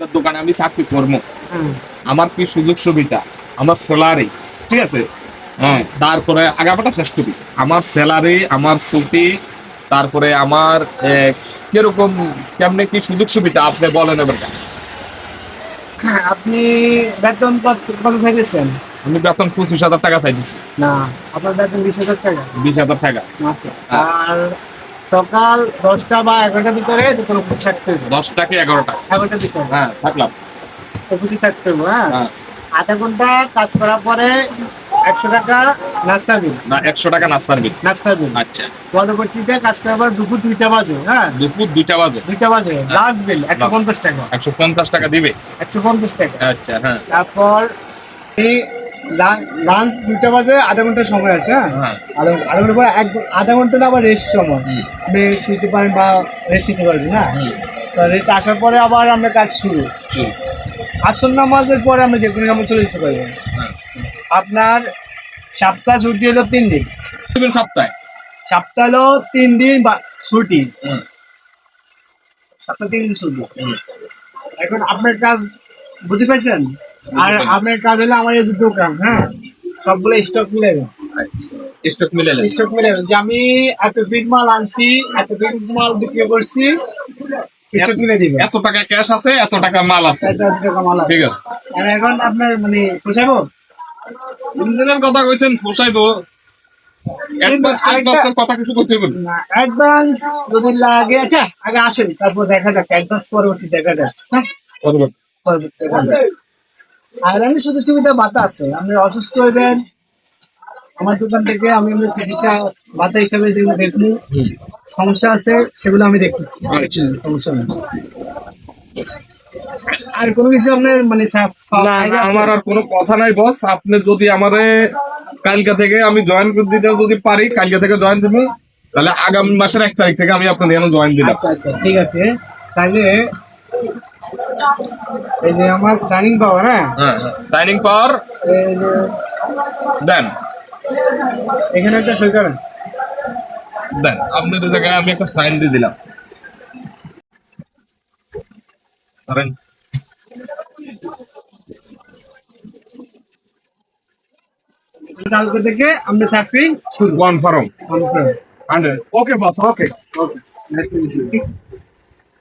আপনার দোকানে আমি চাকরি করব। আমার কি সুযোগ সুবিধা? আমার স্যালারি ঠিক আছে? হ্যাঁ তারপরে আগামাটা শেষ করি। আমার স্যালারি আমার ছুটি তারপরে আমার কীরকম কেমনে কি সুযোগ সুবিধা? আপনি বলেন এবার। হ্যাঁ, আপনি বেতন কত কত চাইতেছেন? আমি বেতন পঁচিশ হাজার টাকা চাইতেছি। না আপনার বেতন বিশ হাজার টাকা। বিশ হাজার টাকা। আর সকাল দশটা বা এগারোটার ভিতরে দোকান উপর থাকতে হবে। দশটা কি এগারোটা? এগারোটার ভিতরে। হ্যাঁ থাকলাম। অফিসে থাকতে হবে হ্যাঁ? হ্যাঁ। আধা ঘণ্টা কাজ করার পরে একশো টাকা নাস্তা বিল। না একশো টাকা নাস্তার বিল। নাস্তা বিল। আচ্ছা। পরবর্তীতে কাজ করার পর দুপুর দুইটা বাজে হ্যাঁ? দুপুর দুইটা বাজে। দুইটা বাজে লাস্ট বিল একশো পঞ্চাশ টাকা। একশো পঞ্চাশ টাকা দিবে। একশো পঞ্চাশ টাকা। আচ্ছা হ্যাঁ। তারপর এই লাঞ্চ দুইটা বাজে আধা ঘণ্টা সময় আছে হ্যাঁ? হ্যাঁ। আধা ঘণ্টা আধা ঘণ্টা পরে এক আধা ঘণ্টা না আবার রেস্ট সময়। আপনি শুইতে পারেন বা রেস্ট নিতে পারবেন না? রেস্ট আসার পরে আবার আমরা কাজ শুরু। আসর নামাজের পরে আমরা যে কোনো সময় চলে যেতে পারবেন। হ্যাঁ। আপনার সপ্তাহ ছুটি হলো তিন দিন। সপ্তাহে। সপ্তাহ হলো তিন দিন বা ছুটি। সপ্তাহ তিন দিন ছুটি। এখন আপনার কাজ বুঝে পাইছেন? আর আপনার কাজ হলো আমার এই যে দোকান হ্যাঁ? সবগুলো স্টক মিলে স্টক মিলে নেন। স্টক মিলে যে আমি এত পিস মাল আনছি এত পিস মাল বিক্রি করছি স্টক মিলে দিবে। এত টাকা ক্যাশ আছে এত টাকা মাল আছে। এত টাকা মাল আছে। ঠিক আছে। আর এখন আপনার মানে পোষাবো ইঞ্জিনের কথা কইছেন পোষাই তো কথা কিছু করতে হবে না। অ্যাডভান্স যদি লাগে আচ্ছা আগে আসেন তারপর দেখা যাক অ্যাডভান্স পরবর্তী দেখা যাক হ্যাঁ? পরবর্তী দেখা যাক। আর সুযোগ সুবিধা বাতা আছে। আপনি অসুস্থ হইবেন আমার দোকান থেকে আমি আপনার চিকিৎসা বাতা হিসাবে দেখব। সমস্যা আছে সেগুলো আমি দেখতেছি। আচ্ছা। সমস্যা নেই। আর কোনো কিছু আপনার মানে না? আমার আর কোনো কথা নাই বস। আপনি যদি আমারে কালকে থেকে আমি জয়েন করে দিতে যদি পারি কালকে থেকে জয়েন দিব তাহলে আগামী মাসের এক তারিখ থেকে আমি আপনার জয়েন দিলাম। আচ্ছা আচ্ছা ঠিক আছে। তাহলে এই যে আমার সাইনিং পাওয়ার হ্যাঁ? হ্যাঁ সাইনিং পাওয়ার দেন। এখানে একটা সই করেন। দেন আপনাদের জায়গায় আমি একটা সাইন দিয়ে দিলাম। কালকে থেকে আমরা চাকরি শুরু। Confirm confirm hundred okay boss okay okay